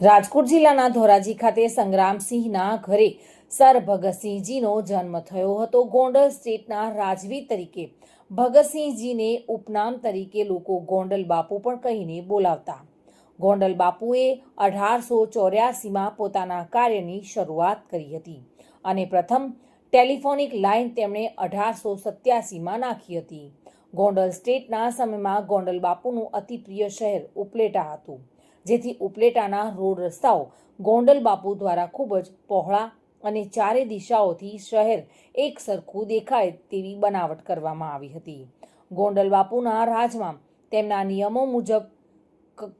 રાજકોટ જિલ્લાના ધોરાજી ખાતે સંગ્રામસિંહના ઘરે સર ભગતસિંહજીનો જન્મ થયો હતો. ગોંડલ સ્ટેટના રાજવી તરીકે ભગતસિંહજીને ઉપનામ તરીકે લોકો ગોંડલ બાપુ પણ કહીને બોલાવતા. ગોંડલ બાપુએ અઢારસો ચોર્યાસીમાં પોતાના કાર્યની શરૂઆત કરી હતી અને પ્રથમ ટેલિફોનિક લાઇન તેમણે અઢારસો સત્યાસીમાં નાખી હતી. ગોંડલ સ્ટેટના સમયમાં ગોંડલ બાપુનું અતિ પ્રિય શહેર ઉપલેટા હતું. જેથી ઉપલેટાના રોડ રસ્તાઓ ગોંડલ બાપુ દ્વારા ખૂબ જ પહોળા અને ચારે દિશાઓથી શહેર એક સરખું દેખાય તેવી બનાવટ કરવામાં આવી હતી. ગોંડલ બાપુના રાજમાં તેમના નિયમો મુજબ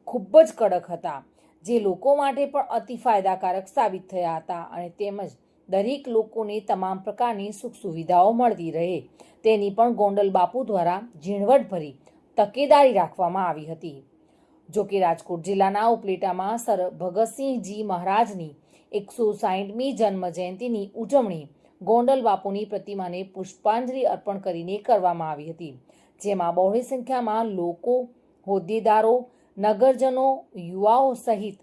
ખૂબ જ કડક હતા, જે લોકો માટે પણ અતિ ફાયદાકારક સાબિત થયા હતા અને તેમજ દરેક લોકોને તમામ પ્રકારની સુખ સુવિધાઓ મળતી રહે. તેની પણ ગોંડલ બાપુ દ્વારા ઝીણવટભરી તકેદારી રાખવામાં આવી હતી. જો કે રાજકોટ જિલ્લાના ઉપલેટામાં સર ભગતસિંહજી મહારાજની એકસો સાહીઠમી જન્મ જયંતિની ઉજવણી ગોંડલ બાપુની પ્રતિમાને પુષ્પાંજલિ અર્પણ કરીને કરવામાં આવી હતી, જેમાં બહોળી સંખ્યામાં લોકો, હોદ્દેદારો, નગરજનો, યુવાઓ સહિત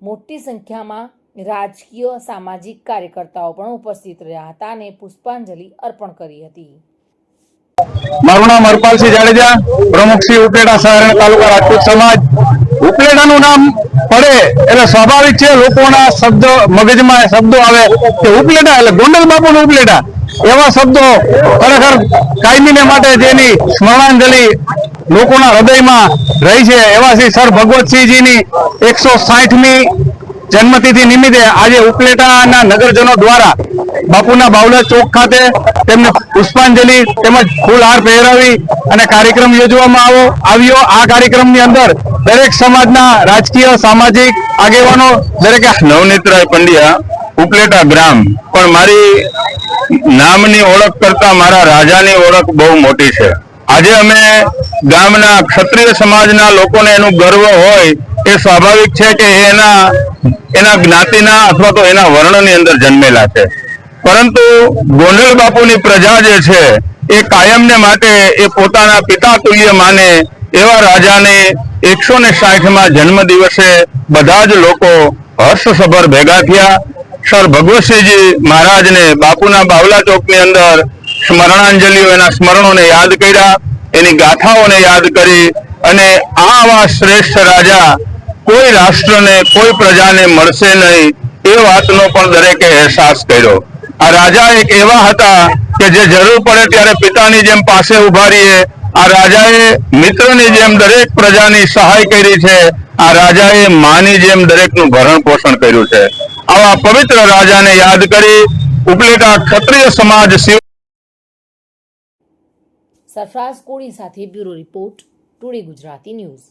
મોટી સંખ્યામાં રાજકીય, સામાજિક કાર્યકર્તાઓ પણ ઉપસ્થિત રહ્યા હતા અને પુષ્પાંજલિ અર્પણ કરી હતી. મારું નામ હરપાલસિંહ જાડેજા, પ્રમુખ ઉપલેટા સહારણ તાલુકા રાજપૂત સમાજ. ઉપલેટાનું નામ પડે એટલે સ્વાભાવિક છે, લોકોના શબ્દ મગજમાં શબ્દો આવે કે ઉપલેટા એટલે ગોંડલ બાપુનું ઉપલેટા. એવા શબ્દો ખરેખર કાયમીને માટે જેની સ્મરણાંજલિ લોકોના હૃદયમાં રહી છે. એવા શ્રી સર ભગવતસિંહજીની એકસો સાઠમી જન્મતિથિ નિમિત્તે આજે ઉપલેટાના નગરજનો દ્વારા બાપુના બાવલા ચોક ખાતે તેમને પુષ્પાંજલિ તેમજ ફૂલહાર પહેરાવી અને કાર્યક્રમ યોજવામાં આવો આવ્યો. આ કાર્યક્રમની અંદર દરેક સમાજના રાજકીય, સામાજિક આગેવાનો, દરેક નવનેત્રાય પંડ્યા, ઉપલેટા ગ્રામ. પણ મારી નામની ઓળખ કરતા મારા રાજાની ઓળખ બહુ મોટી છે. આજે અમે ગામના ક્ષત્રિય સમાજના લોકોને એનું ગર્વ હોય એ સ્વાભાવિક છે કે એના એના જ્ઞાતિના અથવા તો એના વર્ણની અંદર જન્મેલા છે. પરંતુ ગોંડલ બાપુની પ્રજા જે છે, એ કાયમને માટે એ પોતાના પિતા તુલ્ય માને એવા રાજાને એકસો ને સાઠમાં જન્મ દિવસે બધા જ લોકો હર્ષસભર ભેગા થયા. સર ભગવતસિંહજી મહારાજને બાપુના બાવલા ચોકની અંદર સ્મરણાંજલિઓ એના સ્મરણોને યાદ કર્યા. એની ગાથાઓને યાદ કરી અને આવા શ્રેષ્ઠ રાજા કોઈ રાષ્ટ્રને, કોઈ પ્રજાને મળશે નહીં, એ વાતનો પણ દરેકે અહેસાસ કર્યો. આ રાજા એક એવા હતા કે જે જરૂર પડે ત્યારે પિતાની જેમ પાસે ઊભા રહીએ. આ રાજાએ મિત્રની જેમ દરેક પ્રજાની સહાય કરી છે. આ રાજાએ માની જેમ દરેકનું ભરણ પોષણ કર્યું છે. આવા પવિત્ર રાજાને યાદ કરી ઉપલેટા ક્ષત્રિય સમાજ શિવ સરફરાઝ કોળી સાથે bureau report today Gujarati news.